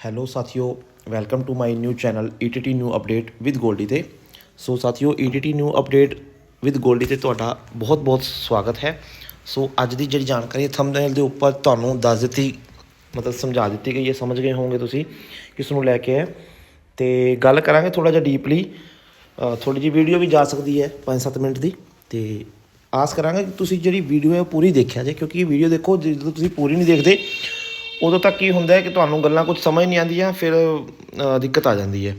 Hello ਸਾਥੀਓ welcome to my new channel ETT new update with Goldy ਤੇ। So ਸਾਥੀਓ ETT new update with Goldy ਤੇ ਤੁਹਾਡਾ ਬਹੁਤ-ਬਹੁਤ ਸਵਾਗਤ ਹੈ। ਸੋ ਅੱਜ ਦੀ ਜਿਹੜੀ ਜਾਣਕਾਰੀ ਥੰਬਨੇਲ ਦੇ ਉੱਪਰ ਤੁਹਾਨੂੰ ਦੱਸ ਦਿੱਤੀ, ਮਤਲਬ ਸਮਝਾ ਦਿੱਤੀ ਗਈ ਹੈ, ਸਮਝ ਗਏ ਹੋਵੋਗੇ ਤੁਸੀਂ ਕਿਸ ਨੂੰ ਲੈ ਕੇ ਹੈ। ਤੇ ਗੱਲ ਕਰਾਂਗੇ ਥੋੜਾ ਜਿਹਾ ਡੀਪਲੀ ਥੋੜੀ ਜਿਹੀ ਵੀਡੀਓ ਵੀ ਜਾ ਸਕਦੀ ਹੈ 5-7 ਮਿੰਟ ਦੀ। ਤੇ ਆਸ ਕਰਾਂਗੇ ਕਿ ਤੁਸੀਂ ਜਿਹੜੀ ਵੀਡੀਓ ਹੈ ਉਹ ਪੂਰੀ ਦੇਖਿਆ ਜੇ, ਕਿਉਂਕਿ ਵੀਡੀਓ ਦੇਖੋ, ਜਦੋਂ ਤੁਸੀਂ ਪੂਰੀ ਨਹੀਂ ਦੇਖਦੇ ਉਦੋਂ ਤੱਕ ਕੀ ਹੁੰਦਾ ਹੈ ਕਿ ਤੁਹਾਨੂੰ ਗੱਲਾਂ ਕੁਝ ਸਮਝ ਨਹੀਂ ਆਉਂਦੀਆਂ, ਫਿਰ ਦਿੱਕਤ ਆ ਜਾਂਦੀ ਹੈ।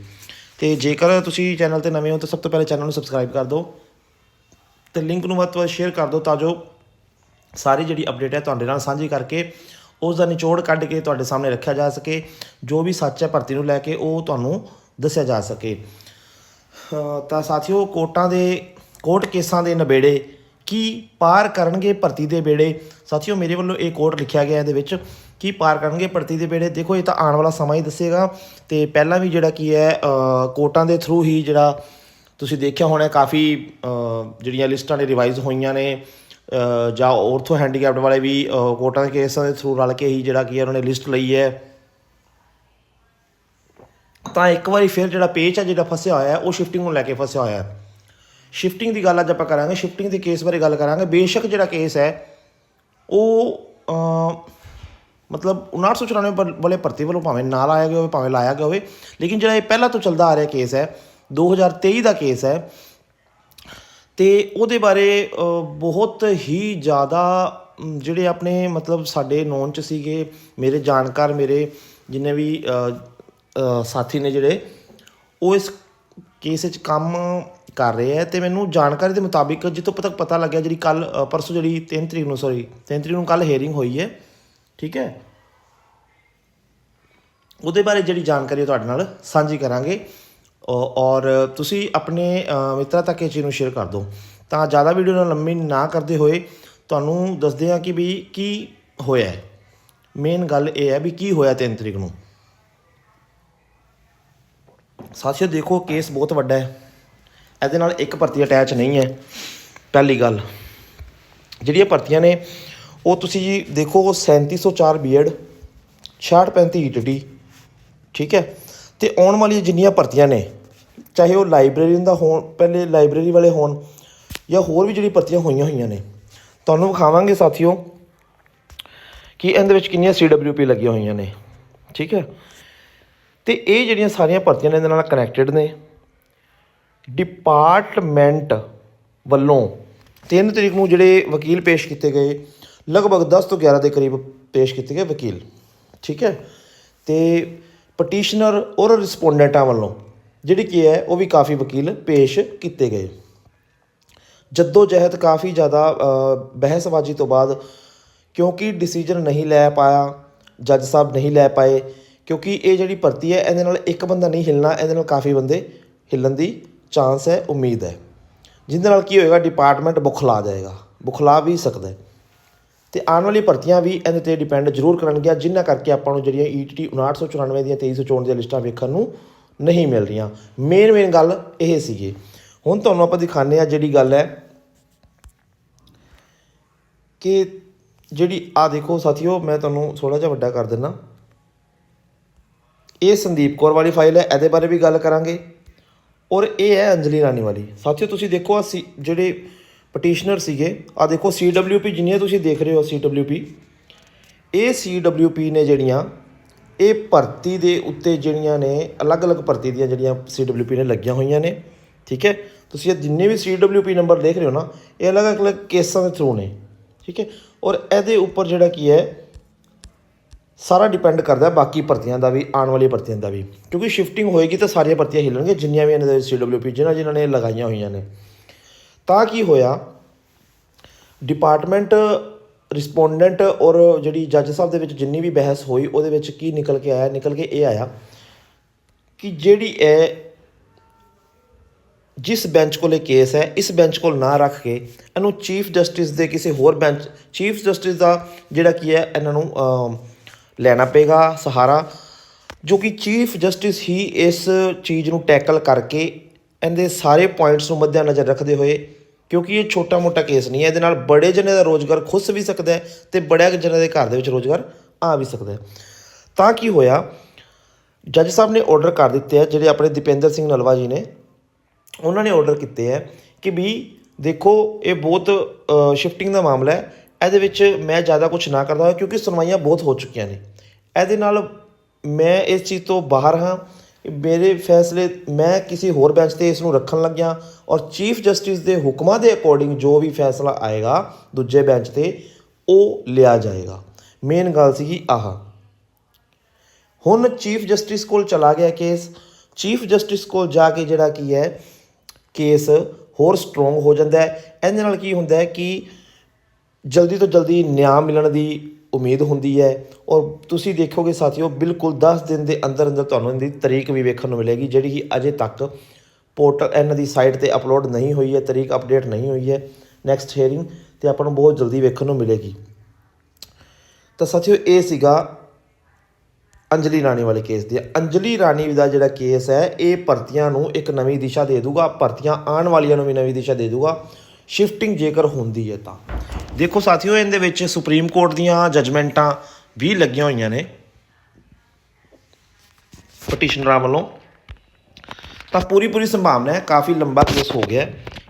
ਤੇ ਜੇਕਰ ਤੁਸੀਂ ਚੈਨਲ ਤੇ ਨਵੇਂ ਹੋ ਤਾਂ ਸਭ ਤੋਂ ਪਹਿਲੇ ਚੈਨਲ ਨੂੰ ਸਬਸਕ੍ਰਾਈਬ ਕਰ ਦਿਓ ਤੇ ਲਿੰਕ ਨੂੰ ਵੱਧ ਤੋਂ ਵੱਧ ਸ਼ੇਅਰ ਕਰ ਦਿਓ ਤਾਂ ਜੋ ਸਾਰੀ ਜਿਹੜੀ ਅਪਡੇਟ ਹੈ ਤੁਹਾਡੇ ਨਾਲ ਸਾਂਝੀ ਕਰਕੇ ਉਸ ਦਾ ਨਿਚੋੜ ਕੱਢ ਕੇ ਤੁਹਾਡੇ ਸਾਹਮਣੇ ਰੱਖਿਆ ਜਾ ਸਕੇ, ਜੋ ਵੀ ਸੱਚ ਹੈ ਭਰਤੀ ਨੂੰ ਲੈ ਕੇ ਉਹ ਤੁਹਾਨੂੰ ਦੱਸਿਆ ਜਾ ਸਕੇ। ਤਾਂ ਸਾਥੀਓ ਕੋਟਾਂ ਦੇ, ਕੋਰਟ ਕੇਸਾਂ ਦੇ ਨਿਬੇੜੇ ਕੀ ਪਾਰ ਕਰਨਗੇ ਭਰਤੀ ਦੇ ਬੇੜੇ ਸਾਥੀਓ ਮੇਰੇ ਵੱਲੋਂ ਇਹ ਕੋਰਟ ਲਿਖਿਆ ਗਿਆ ਇਹਦੇ ਵਿੱਚ ਕੀ ਪਾਰ ਕਰਨਗੇ ਭਰਤੀ ਦੇ ਬੇੜੇ ਦੇਖੋ ਇਹ ਤਾਂ ਆਉਣ ਵਾਲਾ ਸਮਾਂ ਹੀ ਦੱਸੇਗਾ। ਤੇ ਪਹਿਲਾਂ ਵੀ ਜਿਹੜਾ ਕੀ ਹੈ ਅ, ਕੋਰਟਾਂ ਦੇ ਥਰੂ ਹੀ ਜਿਹੜਾ ਤੁਸੀਂ ਦੇਖਿਆ ਹੋਣਾ ਕਾਫੀ ਜਿਹੜੀਆਂ ਲਿਸਟਾਂ ਨੇ ਰਿਵਾਈਜ਼ ਹੋਈਆਂ ਨੇ। ਜਾਂ ਔਰਥੋ ਹੈਂਡੀਕੈਪਡ ਵਾਲੇ ਵੀ ਅ, ਕੋਰਟਾਂ ਦੇ ਕੇਸਾਂ ਦੇ ਥਰੂ ਰਲ ਕੇ ਹੀ ਜਿਹੜਾ ਕੀ ਹੈ ਉਹਨਾਂ ਨੇ ਲਿਸਟ ਲਈ ਹੈ। ਤਾਂ ਇੱਕ ਵਾਰੀ ਫਿਰ ਜਿਹੜਾ ਪੇਚ ਹੈ ਜਿਹੜਾ ਫਸਿਆ ਹੋਇਆ ਹੈ ਉਹ ਸ਼ਿਫਟਿੰਗ ਨੂੰ ਲੈ ਕੇ ਫਸਿਆ ਹੋਇਆ ਹੈ। ਸ਼ਿਫਟਿੰਗ ਦੀ ਗੱਲ ਅੱਜ ਆਪਾਂ ਕਰਾਂਗੇ। ਸ਼ਿਫਟਿੰਗ ਦੇ ਕੇਸ ਬਾਰੇ ਗੱਲ ਕਰਾਂਗੇ। ਬੇਸ਼ੱਕ ਜਿਹੜਾ ਕੇਸ ਹੈ ਉਹ ਮਤਲਬ 5994 ਪਰ- ਵਾਲੇ ਭਰਤੀ ਵੱਲੋਂ ਭਾਵੇਂ ਨਾ ਲਾਇਆ ਗਿਆ ਹੋਵੇ, ਭਾਵੇਂ ਲਾਇਆ ਗਿਆ ਹੋਵੇ, ਲੇਕਿਨ ਜਿਹੜਾ ਇਹ ਪਹਿਲਾਂ ਤੋਂ ਚੱਲਦਾ ਆ ਰਿਹਾ ਕੇਸ ਹੈ 2023 ਦਾ ਕੇਸ ਹੈ, ਤੇ ਉਹਦੇ ਬਾਰੇ ਬਹੁਤ ਹੀ ਜ਼ਿਆਦਾ ਜਿਹੜੇ ਆਪਣੇ ਮਤਲਬ ਸਾਡੇ ਨੌਨ ਚ ਸੀਗੇ, ਮੇਰੇ ਜਾਣਕਾਰ ਮੇਰੇ, ਜਿੰਨੇ ਵੀ ਸਾਥੀ ਨੇ ਜਿਹੜੇ, ਉਹ ਇਸ ਕੇਸ ਵਿੱਚ ਕੰਮ ਕਰ ਰਹੇ ਹੈ ਤੇ ਮੈਨੂੰ ਜਾਣਕਾਰੀ ਦੇ ਮੁਤਾਬਿਕ ਜਿੱਥੋਂ ਤੱਕ ਪਤਾ ਲੱਗਿਆ, ਜਿਹੜੀ ਕੱਲ ਪਰਸੋਂ ਜਿਹੜੀ 3 ਤਰੀਕ ਨੂੰ ਸੌਰੀ 3 ਤਰੀਕ ਨੂੰ ਕੱਲ ਹੇਅਰਿੰਗ ਹੋਈ ਹੈ ਠੀਕ ਹੈ? ਉਹਦੇ ਬਾਰੇ ਜਿਹੜੀ ਜਾਣਕਾਰੀ ਹੈ ਤੁਹਾਡੇ ਨਾਲ ਸਾਂਝੀ ਕਰਾਂਗੇ। ਔਰ ਤੁਸੀਂ ਆਪਣੇ ਮਿੱਤਰਾਂ ਤੱਕ ਇਹ ਚੀਜ਼ ਨੂੰ ਸ਼ੇਅਰ ਕਰ ਦਿਓ। ਤਾਂ ਜ਼ਿਆਦਾ ਵੀਡੀਓ ਨੂੰ ਲੰਮੀ ਨਾ ਕਰਦੇ ਹੋਏ ਤੁਹਾਨੂੰ ਦੱਸਦੇ ਹਾਂ ਕਿ ਵੀ ਕੀ ਹੋਇਆ ਮੇਨ ਗੱਲ ਇਹ ਹੈ ਵੀ ਕੀ ਹੋਇਆ 3 ਤਰੀਕ ਨੂੰ। ਸਾਥੀਓ ਦੇਖੋ ਕੇਸ ਬਹੁਤ ਵੱਡਾ ਹੈ। ਇਹਦੇ ਨਾਲ ਇੱਕ ਭਰਤੀ ਅਟੈਚ ਨਹੀਂ ਹੈ। ਪਹਿਲੀ ਗੱਲ, ਜਿਹੜੀਆਂ ਭਰਤੀਆਂ ਨੇ ਉਹ ਤੁਸੀਂ ਜੀ ਦੇਖੋ 3704 ਬੀਐਡ 6635 ਈਟੀਟੀ ਠੀਕ ਹੈ? ਤੇ ਆਉਣ ਵਾਲੀਆਂ ਜਿੰਨੀਆਂ ਭਰਤੀਆਂ ਨੇ, ਚਾਹੇ ਉਹ ਲਾਇਬ੍ਰੇਰੀ ਦਾ ਹੋਣ, ਪਹਿਲੇ ਲਾਇਬ੍ਰੇਰੀ ਵਾਲੇ ਹੋਣ ਜਾਂ ਹੋਰ ਵੀ ਜਿਹੜੀ ਭਰਤੀਆਂ ਹੋਈਆਂ ਹੋਈਆਂ ਨੇ, ਤੁਹਾਨੂੰ ਵਿਖਾਵਾਂਗੇ ਸਾਥੀਓ ਕਿ ਇਹਦੇ ਵਿੱਚ ਕਿੰਨੀਆਂ ਸੀਡਬਲਯੂਪੀ ਲੱਗੀਆਂ ਹੋਈਆਂ ਨੇ, ਠੀਕ ਹੈ? ਤੇ ਇਹ ਜਿਹੜੀਆਂ ਸਾਰੀਆਂ ਭਰਤੀਆਂ ਨੇ, ਇਹਦੇ ਨਾਲ ਕਨੈਕਟਡ ਨੇ। ਡਿਪਾਰਟਮੈਂਟ ਵੱਲੋਂ 3 ਤਰੀਕ ਨੂੰ ਜਿਹੜੇ ਵਕੀਲ ਪੇਸ਼ ਕੀਤੇ ਗਏ ਲਗਭਗ 10 ਤੋਂ 11 ਦੇ ਕਰੀਬ ਪੇਸ਼ ਕੀਤੇ ਗਏ ਵਕੀਲ। ਠੀਕ ਹੈ? ਤੇ ਪਟੀਸ਼ਨਰ ਔਰ ਰਿਸਪੋਂਡੈਂਟਾਂ ਵੱਲੋਂ ਜਿਹੜੀ ਕੀ ਹੈ, ਉਹ ਵੀ ਕਾਫੀ ਵਕੀਲ ਪੇਸ਼ ਕੀਤੇ ਗਏ। ਜੱਦੋ ਜਹਿਦ ਕਾਫੀ ਜ਼ਿਆਦਾ ਬਹਿਸਬਾਜ਼ੀ ਤੋਂ ਬਾਅਦ ਕਿਉਂਕਿ ਡਿਸੀਜਨ ਨਹੀਂ ਲੈ ਪਾਇਆ, ਜੱਜ ਸਾਹਿਬ ਨਹੀਂ ਲੈ ਪਾਏ, ਕਿਉਂਕਿ ਇਹ ਜਿਹੜੀ ਭਰਤੀ ਹੈ, ਇਹਦੇ ਨਾਲ ਇੱਕ ਬੰਦਾ ਨਹੀਂ ਹਿੱਲਣਾ, ਇਹਦੇ ਨਾਲ ਕਾਫੀ ਬੰਦੇ ਹਿੱਲਣ ਦੀ ਚਾਂਸ ਹੈ, ਉਮੀਦ ਹੈ। ਜਿਹਦੇ ਨਾਲ ਕੀ ਹੋਏਗਾ ਡਿਪਾਰਟਮੈਂਟ ਬੁਖਲਾ ਜਾਏਗਾ, ਬੁਖਲਾ ਵੀ ਸਕਦਾ ਤੇ ਆਉਣ ਵਾਲੀ ਭਰਤੀਆਂ ਵੀ ਇਹਦੇ ਤੇ ਡਿਪੈਂਡ ਜ਼ਰੂਰ ਕਰਨਗੀਆਂ ਜਿਨ੍ਹਾਂ ਕਰਕੇ ਆਪਾਂ ਨੂੰ ਜਿਹੜੀਆਂ E ETT 5994 ਦੀਆਂ 2324 ਦੀਆਂ ਲਿਸਟਾਂ ਵੇਖਣ ਨੂੰ ਨਹੀਂ ਮਿਲ ਰਹੀਆਂ। ਮੇਨ ਮੇਨ ਗੱਲ ਇਹ ਸੀਗੀ। ਹੁਣ ਤੁਹਾਨੂੰ ਆਪਾਂ ਦਿਖਾਉਂਦੇ ਆ ਜਿਹੜੀ ਗੱਲ ਹੈ ਕਿ ਜਿਹੜੀ ਆ ਦੇਖੋ ਸਾਥੀਓ, ਮੈਂ ਤੁਹਾਨੂੰ ਥੋੜਾ ਜਿਹਾ ਵੱਡਾ ਕਰ ਦਿੰਦਾ। ਇਹ ਸੰਦੀਪ ਕੌਰ ਵਾਲੀ ਫਾਈਲ ਹੈ, ਇਹਦੇ ਬਾਰੇ ਵੀ ਗੱਲ ਕਰਾਂਗੇ। ਔਰ ਇਹ ਹੈ ਅੰਜਲੀ ਰਾਣੀ ਵਾਲੀ। ਸਾਥੀਓ, ਤੁਸੀਂ ਦੇਖੋ ਅਸੀਂ ਜਿਹੜੇ ਪਟੀਸ਼ਨਰ ਸੀਗੇ। ਆ ਦੇਖੋ CWP ਜਿੰਨੀਆਂ ਤੁਸੀਂ ਦੇਖ ਰਹੇ ਹੋ CWP ਇਹ CWP ਨੇ ਜਿਹੜੀਆਂ, ਇਹ ਭਰਤੀ ਦੇ ਉੱਤੇ ਜਿਹੜੀਆਂ ਨੇ, ਅਲੱਗ-ਅਲੱਗ ਭਰਤੀ ਦੀਆਂ ਜਿਹੜੀਆਂ CWP ਨੇ ਲੱਗੀਆਂ ਹੋਈਆਂ ਨੇ, ਠੀਕ ਹੈ? ਤੁਸੀਂ ਇਹ ਜਿੰਨੇ ਵੀ CWP ਨੰਬਰ ਦੇਖ ਰਹੇ ਹੋ ਨਾ, ਇਹ ਅਲੱਗ-ਅਲੱਗ ਕੇਸਾਂ ਦੇ ਥਰੂ ਨੇ, ਠੀਕ ਹੈ? ਔਰ ਇਹਦੇ ਉੱਪਰ ਜਿਹੜਾ ਕੀ ਹੈ, ਸਾਰਾ ਡਿਪੈਂਡ ਕਰਦਾ ਬਾਕੀ ਭਰਤੀਆਂ ਦਾ ਵੀ, ਆਉਣ ਵਾਲੀ ਭਰਤੀਆਂ ਦਾ ਵੀ। ਕਿਉਂਕਿ ਸ਼ਿਫਟਿੰਗ ਹੋਏਗੀ ਤਾਂ ਸਾਰੀਆਂ ਭਰਤੀਆਂ ਹਿੱਲਣਗੀਆਂ, ਜਿੰਨੀਆਂ ਵੀ ਇਹਨਾਂ ਦੇ CWP ਜਿਨ੍ਹਾਂ ਜਿਨ੍ਹਾਂ ਨੇ ਲਗਾਈਆਂ ਹੋਈਆਂ ਨੇ। ਤਾਂ ਕੀ ਹੋਇਆ? ਡਿਪਾਰਟਮੈਂਟ ਰਿਸਪੋਂਡੈਂਟ ਔਰ ਜਿਹੜੀ ਜੱਜ ਸਾਹਿਬ ਦੇ ਵਿੱਚ ਜਿੰਨੀ ਵੀ ਬਹਿਸ ਹੋਈ, ਉਹਦੇ ਵਿੱਚ ਕੀ ਨਿਕਲ ਕੇ ਆਇਆ? ਨਿਕਲ ਕੇ ਇਹ ਆਇਆ ਕਿ ਜਿਹੜੀ ਹੈ ਜਿਸ ਬੈਂਚ ਕੋਲੇ ਕੇਸ ਹੈ, ਇਸ ਬੈਂਚ ਕੋਲ ਨਾ ਰੱਖ ਕੇ ਇਹਨੂੰ ਚੀਫ ਜਸਟਿਸ ਦੇ ਕਿਸੇ ਹੋਰ ਬੈਂਚ ਚੀਫ ਜਸਟਿਸ ਦਾ ਜਿਹੜਾ ਕੀ ਹੈ, ਇਹਨਾਂ ਨੂੰ ਲੈਣਾ ਪਏਗਾ ਸਹਾਰਾ, ਜੋ ਕਿ ਚੀਫ ਜਸਟਿਸ ਹੀ ਇਸ ਚੀਜ਼ ਨੂੰ ਟੈਕਲ ਕਰਕੇ ਇਹਦੇ ਸਾਰੇ ਪੁਆਇੰਟਸ ਨੂੰ ਮੱਦੇ ਨਜ਼ਰ ਰੱਖਦੇ ਹੋਏ, ਕਿਉਂਕਿ ਇਹ ਛੋਟਾ ਮੋਟਾ ਕੇਸ ਨਹੀਂ ਹੈ, ਇਹਦੇ ਨਾਲ ਬੜੇ ਜਣੇ ਦਾ ਰੋਜ਼ਗਾਰ ਖੁੱਸ ਵੀ ਸਕਦਾ ਹੈ ਤੇ ਬੜਿਆ ਜਣੇ ਦੇ ਘਰ ਦੇ ਵਿੱਚ ਰੋਜ਼ਗਾਰ ਆ ਵੀ ਸਕਦਾ ਹੈ। ਤਾਂ ਕੀ ਹੋਇਆ? ਜੱਜ ਸਾਹਿਬ ਨੇ ਆਰਡਰ ਕਰ ਦਿੱਤੇ ਆ, ਜਿਹੜੇ ਆਪਣੇ ਦੀਪਿੰਦਰ ਸਿੰਘ ਨਲਵਾ ਜੀ ਨੇ। ਉਹਨਾਂ ਨੇ ਆਰਡਰ ਕੀਤੇ ਹੈ ਕਿ ਵੀ ਦੇਖੋ, ਇਹ ਬਹੁਤ ਸ਼ਿਫਟਿੰਗ ਦਾ ਮਾਮਲਾ ਹੈ। ਇਹਦੇ ਵਿੱਚ ਮੈਂ ਜ਼ਿਆਦਾ ਕੁਝ ਨਾ ਕਰਦਾ ਹੋਇਆ, ਕਿਉਂਕਿ ਸੁਣਵਾਈਆਂ ਬਹੁਤ ਹੋ ਚੁੱਕੀਆਂ ਨੇ। ਇਹਦੇ ਨਾਲ ਮੈਂ ਇਸ ਚੀਜ਼ ਤੋਂ ਬਾਹਰ ਹਾਂ। ਮੇਰੇ ਫੈਸਲੇ ਮੈਂ ਕਿਸੇ ਹੋਰ ਬੈਂਚ ਤੇ ਇਸ ਨੂੰ ਰੱਖਣ ਲੱਗਿਆ ਔਰ ਚੀਫ ਜਸਟਿਸ ਦੇ ਹੁਕਮਾਂ ਦੇ ਅਕੋਰਡਿੰਗ ਜੋ ਵੀ ਫੈਸਲਾ ਆਏਗਾ ਦੂਜੇ ਬੈਂਚ ਤੇ, ਉਹ ਲਿਆ ਜਾਏਗਾ। ਮੇਨ ਗੱਲ ਸੀਗੀ ਆਹ। ਹੁਣ ਚੀਫ ਜਸਟਿਸ ਕੋਲ ਚਲਾ ਗਿਆ ਕੇਸ। ਚੀਫ ਜਸਟਿਸ ਕੋਲ ਜਾ ਕੇ ਜਿਹੜਾ ਕੀ ਹੈ, ਕੇਸ ਹੋਰ ਸਟਰੋਂਗ ਹੋ ਜਾਂਦਾ ਹੈ। ਇਹਦੇ ਨਾਲ ਕੀ ਹੁੰਦਾ ਹੈ ਕਿ ਜਲਦੀ ਤੋਂ ਜਲਦੀ ਨਿਆਂ ਮਿਲਣ ਦੀ ਉਮੀਦ ਹੁੰਦੀ ਹੈ ਔਰ ਤੁਸੀਂ ਦੇਖੋਗੇ ਸਾਥੀਓ, ਬਿਲਕੁਲ 10 ਦਿਨ ਦੇ ਅੰਦਰ ਅੰਦਰ ਤੁਹਾਨੂੰ ਇਹਦੀ ਤਰੀਕ ਵੀ ਵੇਖਣ ਨੂੰ ਮਿਲੇਗੀ, ਜਿਹੜੀ ਕਿ ਅਜੇ ਤੱਕ ਪੋਰਟਲ ਇਹਨਾਂ ਦੀ ਸਾਈਟ ਤੇ ਅਪਲੋਡ ਨਹੀਂ ਹੋਈ ਹੈ, ਤਰੀਕ ਅਪਡੇਟ ਨਹੀਂ ਹੋਈ ਹੈ ਨੈਕਸਟ ਹੀਅਰਿੰਗ ਤੇ ਆਪਾਂ ਨੂੰ ਬਹੁਤ ਜਲਦੀ ਵੇਖਣ ਨੂੰ ਮਿਲੇਗੀ। ਤਾਂ ਸਾਥੀਓ, ਇਹ ਸੀਗਾ ਅੰਜਲੀ ਰਾਣੀ ਵਾਲੇ ਕੇਸ ਦੀ। ਅੰਜਲੀ ਰਾਣੀ ਦਾ ਜਿਹੜਾ ਕੇਸ ਹੈ, ਇਹ ਭਰਤੀਆਂ ਨੂੰ ਇੱਕ ਨਵੀਂ ਦਿਸ਼ਾ ਦੇ ਦੂਗਾ, ਭਰਤੀਆਂ ਆਉਣ ਵਾਲੀਆਂ ਨੂੰ ਵੀ ਨਵੀਂ ਦਿਸ਼ਾ ਦੇ ਦੂਗਾ। ਸ਼ਿਫਟਿੰਗ ਜੇਕਰ ਹੁੰਦੀ ਹੈ ਤਾਂ। ਦੇਖੋ ਸਾਥੀਓ, ਇਹਦੇ ਵਿੱਚ ਸੁਪਰੀਮ ਕੋਰਟ ਦੀਆਂ ਜਜਮੈਂਟਾਂ ਵੀ ਲੱਗੀਆਂ ਹੋਈਆਂ ਨੇ। ਪਟੀਸ਼ਨਰਾਂ ਵੱਲੋਂ। ਤਾਂ ਪੂਰੀ ਪੂਰੀ ਸੰਭਾਵਨਾ ਹੈ, ਕਾਫੀ ਲੰਬਾ ਕੇਸ ਹੋ ਗਿਆ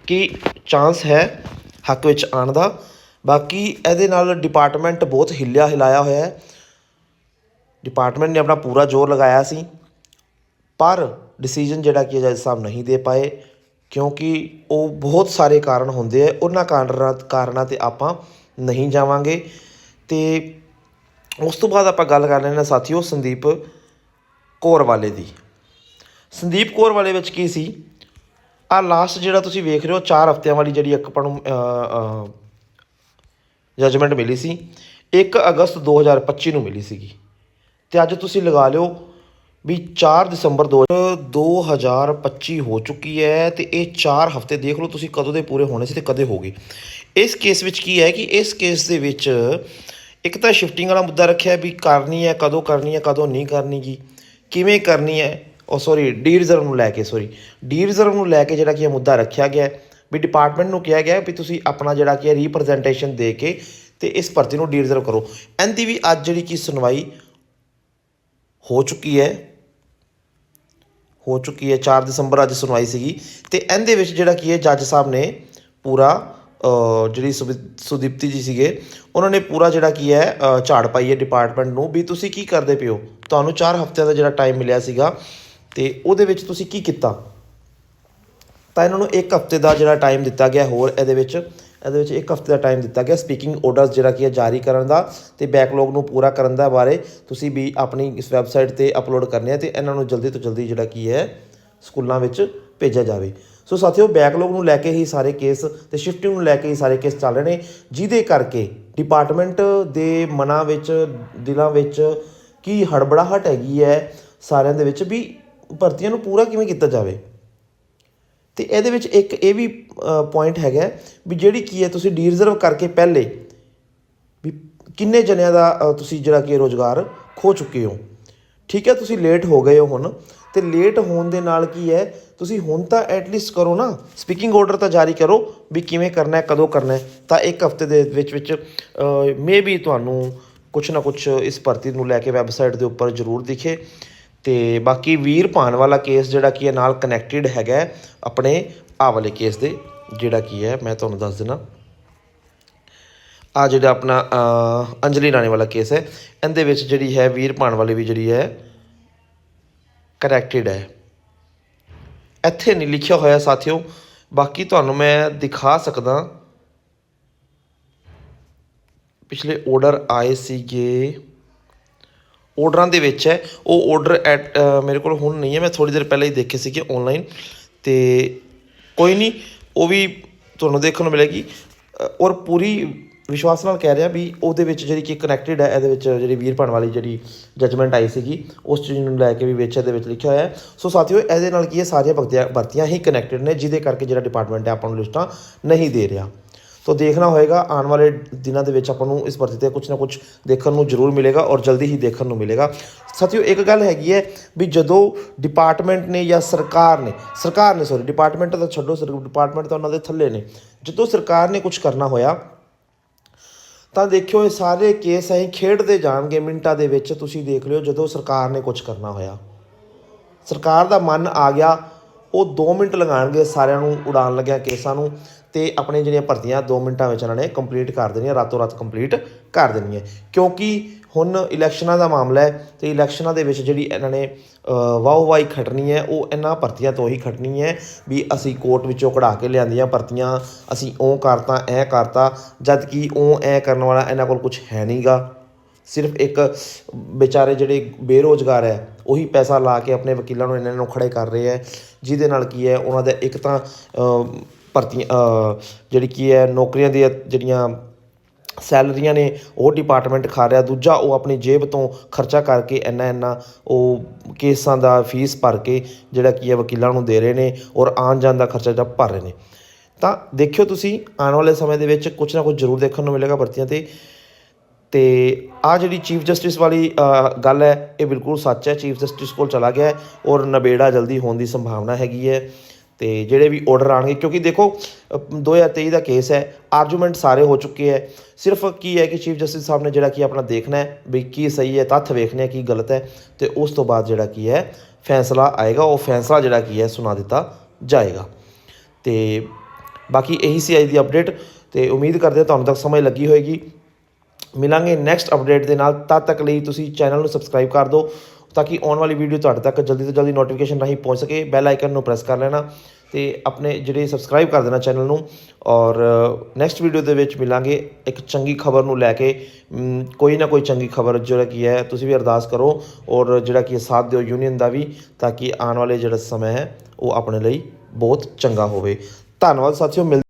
ਕਿ ਚਾਂਸ ਹੈ ਹੱਕ ਵਿੱਚ ਆਉਣ ਦਾ। ਬਾਕੀ ਇਹਦੇ ਨਾਲ ਡਿਪਾਰਟਮੈਂਟ ਬਹੁਤ ਹਿੱਲਿਆ ਹਿਲਾਇਆ ਹੋਇਆ ਹੈ। ਡਿਪਾਰਟਮੈਂਟ ਨੇ ਆਪਣਾ ਪੂਰਾ ਜ਼ੋਰ ਲਗਾਇਆ ਸੀ, ਪਰ ਡਿਸੀਜਨ ਜਿਹੜਾ ਕਿ ਜੱਜ ਸਾਹਿਬ ਨਹੀਂ ਦੇ ਪਾਏ। ਕਿਉਂਕਿ ਉਹ ਬਹੁਤ ਸਾਰੇ ਕਾਰਨ ਹੁੰਦੇ ਆ। ਉਹਨਾਂ ਕਾਰਨਾਂ ਕਾਰਨਾਂ ਤੇ ਆਪਾਂ ਨਹੀਂ ਜਾਵਾਂਗੇ। ਅਤੇ ਉਸ ਤੋਂ ਬਾਅਦ ਆਪਾਂ ਗੱਲ ਕਰ ਲੈਂਦੇ ਹਾਂ ਸਾਥੀਓ ਸੰਦੀਪ ਕੌਰ ਵਾਲੇ ਦੀ। ਸੰਦੀਪ ਕੌਰ ਵਾਲੇ ਵਿੱਚ ਕੀ ਸੀ? ਆ ਲਾਸਟ ਜਿਹੜਾ ਤੁਸੀਂ ਵੇਖ ਰਹੇ ਹੋ 4 ਹਫ਼ਤਿਆਂ ਵਾਲੀ ਜਿਹੜੀ ਇੱਕ ਆਪਾਂ ਨੂੰ ਜਜਮੈਂਟ ਮਿਲੀ ਸੀ। 1 ਅਗਸਤ 2025 ਨੂੰ ਮਿਲੀ ਸੀਗੀ। ਤੇ ਅੱਜ ਤੁਸੀਂ ਲਗਾ ਲਿਓ ਵੀ 4 ਦਸੰਬਰ ਦੋ- 2025 ਹੋ ਚੁੱਕੀ ਹੈ ਤੇ ਇਹ 4 ਹਫ਼ਤੇ ਦੇਖ ਲਓ ਤੁਸੀਂ ਕਦੋਂ ਦੇ ਪੂਰੇ ਹੋਣੇ ਸੀ ਤੇ ਕਦੇ ਹੋ ਗਏ। ਇਸ ਕੇਸ ਵਿੱਚ ਕੀ ਹੈ ਕਿ ਇਸ ਕੇਸ ਦੇ ਵਿੱਚ ਇੱਕ ਤਾਂ ਸ਼ਿਫਟਿੰਗ ਵਾਲਾ ਮੁੱਦਾ ਰੱਖਿਆ ਵੀ ਕਰਨੀ ਹੈ, ਕਦੋਂ ਕਰਨੀ ਹੈ, ਕਦੋਂ ਨਹੀਂ ਕਰਨੀ ਗੀ। ਕਿਵੇਂ ਕਰਨੀ ਹੈ? ਉਹ ਸੌਰੀ ਡੀ ਰਿਜ਼ਰਵ ਨੂੰ ਲੈ ਕੇ ਸੌਰੀ ਡੀ ਰਿਜ਼ਰਵ ਨੂੰ ਲੈ ਕੇ ਜਿਹੜਾ ਕਿ ਇਹ ਮੁੱਦਾ ਰੱਖਿਆ ਗਿਆ ਵੀ ਡਿਪਾਰਟਮੈਂਟ ਨੂੰ ਕਿਹਾ ਗਿਆ ਵੀ ਤੁਸੀਂ ਆਪਣਾ ਜਿਹੜਾ ਕਿ ਹੈ ਦੇ ਕੇ ਤੇ ਇਸ ਭਰਤੀ ਨੂੰ ਡੀ ਰਿਜ਼ਰਵ ਕਰੋ। ਇਹਦੀ ਵੀ ਅੱਜ ਜਿਹੜੀ ਕਿ ਸੁਣਵਾਈ ਹੋ ਚੁੱਕੀ ਹੈ। ਹੋ ਚੁੱਕੀ ਹੈ। 4 ਦਸੰਬਰ ਅੱਜ ਸੁਣਵਾਈ ਸੀਗੀ। ਤੇ ਇਹਦੇ ਵਿੱਚ ਜਿਹੜਾ ਕੀ ਹੈ, ਜੱਜ ਸਾਹਿਬ ਨੇ ਪੂਰਾ ਜਿਹੜੀ ਸੁਵਿ- ਸੁਦੀਪਤੀ ਜੀ ਸੀਗੇ, ਉਹਨਾਂ ਨੇ ਪੂਰਾ ਜਿਹੜਾ ਕੀ ਹੈ ਝਾੜ ਪਾਈ ਹੈ ਡਿਪਾਰਟਮੈਂਟ ਨੂੰ। ਵੀ ਤੁਸੀਂ ਕੀ ਕਰਦੇ ਪਿਓ ਤੁਹਾਨੂੰ 4 ਹਫ਼ਤਿਆਂ ਦਾ ਜਿਹੜਾ ਟਾਈਮ ਮਿਲਿਆ ਸੀਗਾ। ਤੇ ਉਹਦੇ ਵਿੱਚ ਤੁਸੀਂ ਕੀ ਕੀਤਾ? ਤਾਂ ਇਹਨਾਂ ਨੂੰ ਇੱਕ ਹਫ਼ਤੇ ਦਾ ਜਿਹੜਾ ਟਾਈਮ ਦਿੱਤਾ ਗਿਆ ਹੋਰ ਇਹਦੇ ਵਿੱਚ। ਇਹਦੇ ਵਿੱਚ ਇੱਕ ਹਫ਼ਤੇ ਦਾ ਟਾਈਮ ਦਿੱਤਾ ਗਿਆ ਸਪੀਕਿੰਗ ਆਰਡਰਸ ਜਿਹੜਾ ਕੀ ਹੈ ਜਾਰੀ ਕਰਨ ਦਾ ਤੇ ਬੈਕਲੌਗ ਨੂੰ ਪੂਰਾ ਕਰਨ ਦਾ ਬਾਰੇ ਤੁਸੀਂ ਵੀ ਆਪਣੀ ਇਸ ਵੈਬਸਾਈਟ ਤੇ ਅਪਲੋਡ ਕਰਨੇ ਆ ਤੇ ਇਹਨਾਂ ਨੂੰ ਜਲਦੀ ਤੋਂ ਜਲਦੀ ਜਿਹੜਾ ਕੀ ਹੈ ਸਕੂਲਾਂ ਵਿੱਚ ਭੇਜਿਆ ਜਾਵੇ। ਸੋ ਸਾਥੀਓ ਬੈਕਲੌਗ ਨੂੰ ਲੈ ਕੇ ਹੀ ਸਾਰੇ ਕੇਸ ਤੇ ਸ਼ਿਫਟਿੰਗ ਨੂੰ ਲੈ ਕੇ ਹੀ ਸਾਰੇ ਕੇਸ ਚੱਲ ਰਹੇ ਨੇ, ਜਿਹਦੇ ਕਰਕੇ ਡਿਪਾਰਟਮੈਂਟ ਦੇ ਮਨਾਂ ਵਿੱਚ, ਦਿਲਾਂ ਵਿੱਚ ਕੀ ਹੜਬੜਾਹਟ ਹੈਗੀ ਹੈ, ਸਾਰਿਆਂ ਦੇ ਵਿੱਚ ਵੀ ਭਰਤੀਆਂ ਨੂੰ ਪੂਰਾ ਕਿਵੇਂ ਕੀਤਾ ਜਾਵੇ? ਅਤੇ ਇਹਦੇ ਵਿੱਚ ਇੱਕ ਇਹ ਵੀ ਪੁਆਇੰਟ ਹੈਗਾ ਵੀ ਜਿਹੜੀ ਕੀ ਹੈ ਤੁਸੀਂ ਡੀ ਰਿਜ਼ਰਵ ਕਰਕੇ ਪਹਿਲੇ ਵੀ ਕਿੰਨੇ ਜਣਿਆਂ ਦਾ ਤੁਸੀਂ ਜਿਹੜਾ ਕਿ ਰੋਜ਼ਗਾਰ ਖੋ ਚੁੱਕੇ ਹੋ। ਠੀਕ ਹੈ, ਤੁਸੀਂ ਲੇਟ ਹੋ ਗਏ ਹੋ ਹੁਣ। ਤੇ ਲੇਟ ਹੋਣ ਦੇ ਨਾਲ ਕੀ ਹੈ, ਤੁਸੀਂ ਹੁਣ ਤਾਂ ਐਟਲੀਸਟ ਕਰੋ ਨਾ ਸਪੀਕਿੰਗ ਆਰਡਰ ਤਾਂ ਜਾਰੀ ਕਰੋ ਵੀ ਕਿਵੇਂ ਕਰਨਾ ਹੈ, ਕਦੋਂ ਕਰਨਾ ਹੈ। ਤਾਂ ਇੱਕ ਹਫ਼ਤੇ ਦੇ ਵਿੱਚ ਵਿੱਚ ਮੇ ਵੀ ਤੁਹਾਨੂੰ ਕੁਛ ਨਾ ਕੁਛ ਇਸ ਭਰਤੀ ਨੂੰ ਲੈ ਕੇ ਵੈਬਸਾਈਟ ਦੇ ਉੱਪਰ ਜ਼ਰੂਰ ਦਿਖੇ। ਤੇ ਬਾਕੀ ਵੀਰ ਭਾਨ ਵਾਲਾ ਕੇਸ ਜਿਹੜਾ ਕੀ ਹੈ, ਨਾਲ ਕਨੈਕਟਡ ਹੈਗਾ ਆਪਣੇ ਆ ਵਾਲੇ ਕੇਸ ਦੇ, ਜਿਹੜਾ ਕੀ ਹੈ, ਮੈਂ ਤੁਹਾਨੂੰ ਦੱਸ ਦਿੰਦਾ ਆ ਜਿਹੜਾ ਆਪਣਾ ਅੰਜਲੀ ਰਾਣੀ ਵਾਲਾ ਕੇਸ ਹੈ, ਇਹਦੇ ਵਿੱਚ ਜਿਹੜੀ ਹੈ, ਵੀਰ ਭਾਣ ਵਾਲੀ ਵੀ ਜਿਹੜੀ ਹੈ ਕਰੈਕਟਡ ਹੈ। ਇੱਥੇ ਨਹੀਂ ਲਿਖਿਆ ਹੋਇਆ ਸਾਥੀਓ, ਬਾਕੀ ਤੁਹਾਨੂੰ ਮੈਂ ਦਿਖਾ ਸਕਦਾ। ਪਿਛਲੇ ਆਰਡਰ ਆਏ ਸੀਗੇ। ਆਰਡਰਾਂ ਦੇ ਵਿੱਚ ਹੈ। ਉਹ ਆਰਡਰ ਐਟ ਮੇਰੇ ਕੋਲ ਹੁਣ ਨਹੀਂ ਹੈ। ਮੈਂ ਥੋੜੀ ਦੇਰ ਪਹਿਲਾਂ ਹੀ ਦੇਖੇ ਸੀਗੇ ਆਨਲਾਈਨ ਤੇ ਕੋਈ ਨਹੀਂ, ਉਹ ਵੀ ਤੁਹਾਨੂੰ ਦੇਖਣ ਨੂੰ ਮਿਲੇਗੀ। ਔਰ ਪੂਰੀ ਵਿਸ਼ਵਾਸ ਨਾਲ ਕਹਿ ਰਿਹਾ ਵੀ ਉਹਦੇ ਵਿੱਚ ਜਿਹੜੀ ਕਿ ਕਨੈਕਟਡ ਹੈ, ਇਹਦੇ ਵਿੱਚ ਜਿਹੜੀ ਵੀਰ ਭਣ ਵਾਲੀ ਜਿਹੜੀ ਜਜਮੈਂਟ ਆਈ ਸੀਗੀ, ਉਸ ਚੀਜ਼ ਨੂੰ ਲੈ ਕੇ ਵੀ ਵਿੱਚ ਇਹਦੇ ਵਿੱਚ ਲਿਖਿਆ ਹੋਇਆ ਹੈ। ਸੋ ਸਾਥੀਓ, ਇਹਦੇ ਨਾਲ ਕੀ ਹੈ? ਸਾਰੀਆਂ ਭਰਤੀਆਂ ਭਰਤੀਆਂ ਹੀ ਕਨੈਕਟਡ ਨੇ, ਜਿਹਦੇ ਕਰਕੇ ਜਿਹੜਾ ਡਿਪਾਰਟਮੈਂਟ ਹੈ, ਆਪਾਂ ਨੂੰ ਲਿਸਟਾਂ ਨਹੀਂ ਦੇ ਰਿਹਾ। ਸੋ ਦੇਖਣਾ ਹੋਏਗਾ, ਆਉਣ ਵਾਲੇ ਦਿਨਾਂ ਦੇ ਵਿੱਚ ਆਪਾਂ ਨੂੰ ਇਸ ਭਰਤੀ ਤੇ ਕੁਝ ਨਾ ਕੁਝ ਦੇਖਣ ਨੂੰ ਜ਼ਰੂਰ ਮਿਲੇਗਾ ਔਰ ਜਲਦੀ ਹੀ ਦੇਖਣ ਨੂੰ ਮਿਲੇਗਾ। ਸਾਥੀਓ, ਇੱਕ ਗੱਲ ਹੈਗੀ ਹੈ ਵੀ ਜਦੋਂ ਡਿਪਾਰਟਮੈਂਟ ਨੇ ਜਾਂ ਸਰਕਾਰ ਨੇ ਸਰਕਾਰ ਨੇ ਸੌਰੀ ਡਿਪਾਰਟਮੈਂਟ ਤਾਂ ਛੱਡੋ ਸਰ ਡਿਪਾਰਟਮੈਂਟ ਤਾਂ ਉਹਨਾਂ ਦੇ ਥੱਲੇ ਨੇ। ਜਦੋਂ ਸਰਕਾਰ ਨੇ ਕੁਝ ਕਰਨਾ ਹੋਇਆ, ਤਾਂ ਦੇਖਿਓ ਇਹ ਸਾਰੇ ਕੇਸ ਐਂ ਖੇਡਦੇ ਜਾਣਗੇ ਮਿੰਟਾਂ ਦੇ ਵਿੱਚ, ਤੁਸੀਂ ਦੇਖ ਲਿਓ ਜਦੋਂ ਸਰਕਾਰ ਨੇ ਕੁਝ ਕਰਨਾ ਹੋਇਆ। ਸਰਕਾਰ ਦਾ ਮਨ ਆ ਗਿਆ ਉਹ 2 ਮਿੰਟ ਲਗਾਉਣਗੇ ਸਾਰਿਆਂ ਨੂੰ ਉਡਾਣ ਲੱਗਿਆ ਕੇਸਾਂ ਨੂੰ ਤੇ ਆਪਣੇ ਜਿਹੜੀਆਂ ਭਰਤੀਆਂ 2 ਮਿੰਟਾਂ ਵਿੱਚ ਇਹਨਾਂ ਨੇ ਕੰਪਲੀਟ ਕਰ ਦੇਣੀਆਂ ਰਾਤੋਂ ਰਾਤ ਕੰਪਲੀਟ ਕਰ ਦੇਣੀਆਂ। ਕਿਉਂਕਿ ਹੁਣ ਇਲੈਕਸ਼ਨਾਂ ਦਾ ਮਾਮਲਾ ਹੈ ਤੇ ਇਲੈਕਸ਼ਨਾਂ ਦੇ ਵਿੱਚ ਜਿਹੜੀ ਇਹਨਾਂ ਨੇ ਅ, ਵਾਹੋ ਵਾਹੀ ਖਟਣੀ ਹੈ ਉਹ ਇਹਨਾਂ ਭਰਤੀਆਂ ਤੋਂ ਹੀ ਖਟਣੀ ਹੈ ਵੀ ਅਸੀਂ ਕੋਰਟ ਵਿੱਚੋਂ ਕਢਾ ਕੇ ਲਿਆਂਦੀਆਂ ਭਰਤੀਆਂ ਅਸੀਂ ਉਹ ਕਰਤਾ ਐ ਕਰਤਾ ਜਦ ਕਿ ਉਹ ਐ ਕਰਨ ਵਾਲਾ ਇਹਨਾਂ ਕੋਲ ਕੁਝ ਹੈ ਨਹੀਂਗਾ ਸਿਰਫ ਇੱਕ ਵਿਚਾਰੇ ਜਿਹੜੇ ਬੇਰੋਜ਼ਗਾਰ ਹੈ ਉਹੀ ਪੈਸਾ ਲਾ ਕੇ ਆਪਣੇ ਵਕੀਲਾਂ ਨੂੰ ਇਹਨਾਂ ਨੂੰ ਖੜੇ ਕਰ ਰਹੇ ਹੈ ਜਿਹਦੇ ਨਾਲ ਕੀ ਹੈ ਉਹਨਾਂ ਦਾ ਇੱਕ ਤਾਂ ਅ, ਭਰਤੀ ਜਿਹੜੀ ਕੀ ਹੈ ਨੌਕਰੀਆਂ ਦੀਆਂ ਜਿਹੜੀਆਂ ਸੈਲਰੀਆਂ ਨੇ ਉਹ ਡਿਪਾਰਟਮੈਂਟ ਖਾ ਰਿਹਾ ਦੂਜਾ ਉਹ ਆਪਣੀ ਜੇਬ ਤੋਂ ਖਰਚਾ ਕਰਕੇ ਇੰਨਾ ਇੰਨਾ ਉਹ ਕੇਸਾਂ ਦਾ ਫੀਸ ਭਰ ਕੇ ਜਿਹੜਾ ਕੀ ਹੈ ਵਕੀਲਾਂ ਨੂੰ ਦੇ ਰਹੇ ਨੇ ਔਰ ਆਉਣ ਜਾਣ ਦਾ ਖਰਚਾ ਜਿਹੜਾ ਭਰ ਰਹੇ ਨੇ। ਤਾਂ ਦੇਖਿਓ ਤੁਸੀਂ ਆਉਣ ਵਾਲੇ ਸਮੇਂ ਦੇ ਵਿੱਚ ਕੁਝ ਨਾ ਕੁਝ ਜ਼ਰੂਰ ਦੇਖਣ ਨੂੰ ਮਿਲੇਗਾ ਭਰਤੀਆਂ ਤੇ। ਅਤੇ ਆਹ ਜਿਹੜੀ ਚੀਫ ਜਸਟਿਸ ਵਾਲੀ ਗੱਲ ਹੈ ਇਹ ਬਿਲਕੁਲ ਸੱਚ ਹੈ। ਚੀਫ ਜਸਟਿਸ ਕੋਲ ਚਲਾ ਗਿਆ ਔਰ ਨਬੇੜਾ ਜਲਦੀ ਹੋਣ ਦੀ ਸੰਭਾਵਨਾ ਹੈਗੀ ਹੈ। ਅਤੇ ਜਿਹੜੇ ਵੀ ਆਰਡਰ ਆਣਗੇ ਕਿਉਂਕਿ ਦੇਖੋ ਅ, 2023 ਦਾ ਕੇਸ ਹੈ ਆਰਗੂਮੈਂਟ ਸਾਰੇ ਹੋ ਚੁੱਕੇ ਹੈ। ਸਿਰਫ ਕੀ ਹੈ ਕਿ ਚੀਫ ਜਸਟਿਸ ਸਾਹਿਬ ਨੇ ਜਿਹੜਾ ਕੀ ਆਪਣਾ ਦੇਖਣਾ ਹੈ ਵੀ ਕੀ ਸਹੀ ਹੈ ਤੱਥ ਵੇਖਣੇ ਆ ਕੀ ਗਲਤ ਹੈ ਤੇ ਉਸ ਤੋਂ ਬਾਅਦ ਜਿਹੜਾ ਕੀ ਹੈ ਫੈਸਲਾ ਆਏਗਾ ਉਹ ਫੈਸਲਾ ਜਿਹੜਾ ਕੀ ਹੈ ਸੁਣਾ ਦਿੱਤਾ ਜਾਏਗਾ। ਤੇ ਬਾਕੀ ਇਹੀ ਸੀ ਅੱਜ ਦੀ ਅਪਡੇਟ ਤੇ ਉਮੀਦ ਕਰਦੇ ਹਾਂ ਤੁਹਾਨੂੰ ਤੱਕ ਸਮਝ ਲੱਗੀ ਹੋਏਗੀ। ਮਿਲਾਂਗੇ ਨੈਕਸਟ ਅਪਡੇਟ ਦੇ ਨਾਲ। ਤਦ ਤੱਕ ਲਈ ਤੁਸੀਂ ਚੈਨਲ ਨੂੰ ਸਬਸਕ੍ਰਾਈਬ ਕਰ ਦਿਓ ਤਾਂ ਕਿ ਆਉਣ ਵਾਲੀ ਵੀਡੀਓ ਤੁਹਾਡੇ ਤੱਕ ਜਲਦੀ ਤੋਂ ਜਲਦੀ ਨੋਟੀਫਿਕੇਸ਼ਨ ਰਾਹੀਂ ਪਹੁੰਚ ਸਕੇ। ਬੈਲ ਆਈਕਨ ਨੂੰ ਪ੍ਰੈਸ ਕਰ ਲੈਣਾ ਤੇ ਆਪਣੇ ਜਿਹੜੇ ਸਬਸਕ੍ਰਾਈਬ ਕਰ ਦੇਣਾ ਚੈਨਲ ਨੂੰ। ਔਰ ਨੈਕਸਟ ਵੀਡੀਓ ਦੇ ਵਿੱਚ ਮਿਲਾਂਗੇ ਇੱਕ ਚੰਗੀ ਖਬਰ ਨੂੰ ਲੈ ਕੇ। ਕੋਈ ਨਾ ਕੋਈ ਚੰਗੀ ਖਬਰ ਜਿਹੜਾ ਕੀ ਹੈ, ਤੁਸੀਂ ਵੀ ਅਰਦਾਸ ਕਰੋ। ਔਰ ਜਿਹੜਾ ਕੀ ਸਾਥ ਦਿਓ ਯੂਨੀਅਨ ਦਾ ਵੀ ਤਾਂ ਕਿ ਆਉਣ ਵਾਲੇ ਜਿਹੜਾ ਸਮਾਂ ਹੈ, ਉਹ ਆਪਣੇ ਲਈ ਬਹੁਤ ਚੰਗਾ ਹੋਵੇ। ਧੰਨਵਾਦ ਸਾਥੀਓ ਮਿਲ